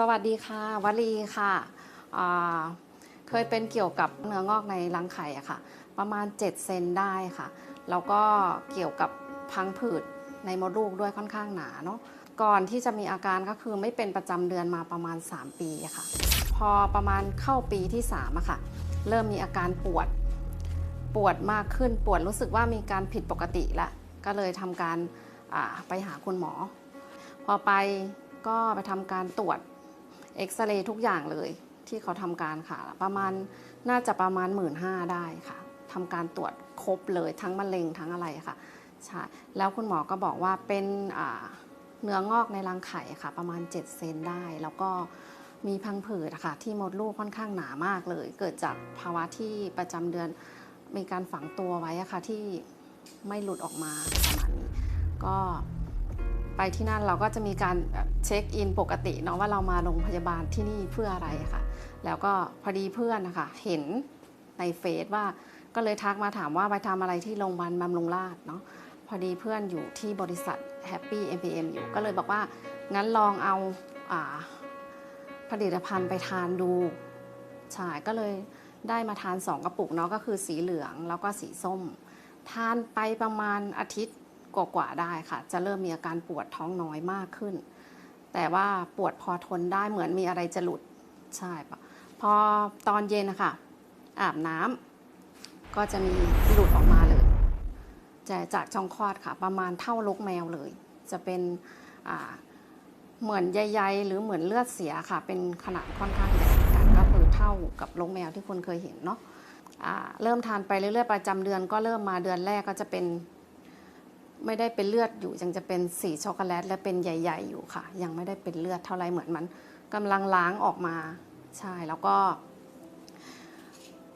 สวัสดีค่ะวลีค่ะเคยเป็นเกี่ยวกับเนื้องอกในรังไข่อะค่ะ ประมาณ 7 เซนได้ค่ะ แล้วก็เกี่ยวกับพังผืดในมดลูกด้วยค่อนข้างหนาเนาะก่อนที่จะมีอาการก็คือไม่เป็นประจำเดือนมาประมาณ 3 ปีค่ะ พอประมาณเข้าปีที่3อะค่ะ เริ่มมีอาการปวดปวดมากขึ้นปวดรู้สึกว่ามีการผิดปกติละก็เลยทำการไปหาคุณหมอ พอไปก็ไปทำการตรวจ เอ็กซเรย์ทุกอย่างเลยที่เขาทำการค่ะ ประมาณน่าจะประมาณ 1 5ื่นได้ค่ะทำการตรวจครบเลยทั้งมะเร็งทั้งอะไรค่ะใช่แล้วคุณหมอก็บอกว่าเป็นเนื้องอกในรังไข่ค่ะ ประมาณ 7 เซนได้ แล้วก็มีพังผืดค่ะ ที่มดลูกค่อนข้างหนามากเลย เกิดจากภาวะที่ประจำเดือนมีการฝังตัวไว้ค่ะที่ไม่หลุดออกมาประมาณนี้ก็ ไปที่นั่นเราก็จะมีการเช็คอินปกติเนาะว่าเรามาโรงพยาบาลที่นี่เพื่ออะไรค่ะ แล้วก็พอดีเพื่อนนะคะเห็นในเฟซว่าก็เลยทักมาถามว่าไปทำอะไรที่โรงพยาบาลบำรุงราษเนาะพอดีเพื่อนอยู่ที่บริษัท Happy MPM อยู่ก็เลยบอกว่า งั้นลองเอาอาผลิตภัณฑ์ไปทานดูใช่ก็เลยได้มาทาน 2 กระปุกเนาะก็คือสีเหลืองแล้วก็สีส้ม ทานไปประมาณอาทิตย์ กว่าๆได้ค่ะ จะเริ่มมีอาการปวดท้องน้อยมากขึ้น แต่ว่าปวดพอทนได้เหมือนมีอะไรจะหลุดใช่ปะพอตอนเย็นนะคะอาบน้ำก็จะมีหลุดออกมาเลยจะจากช่องคลอดค่ะ ประมาณเท่าลกแมวเลย จะเป็นเหมือนใยๆหรือเหมือนเลือดเสียค่ะ เป็นขนาดค่อนข้างใหญ่กันก็คือเท่ากับลกแมวที่คุณเคยเห็นเนาะอ่าเริ่มทานไปเรื่อยๆประจำเดือนก็เริ่มมาเดือนแรกก็จะเป็น ไม่ได้เป็นเลือดอยู่ยังจะเป็นสีช็อกโกแลตและเป็นใหญ่ ๆ อยู่ค่ะ ยังไม่ได้เป็นเลือดเท่าไรเหมือนมันกำลังล้างออกมาใช่แล้วก็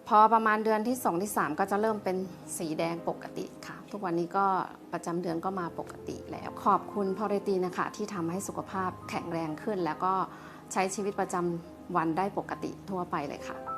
พอประมาณเดือนที่ 2 ที่ 3 ก็จะเริ่มเป็นสีแดงปกติค่ะ ทุกวันนี้ก็ประจำเดือนก็มาปกติแล้ว ขอบคุณพอเรตีนะคะ ที่ทำให้สุขภาพแข็งแรงขึ้น แล้วก็ใช้ชีวิตประจำวันได้ปกติทั่วไปเลยค่ะ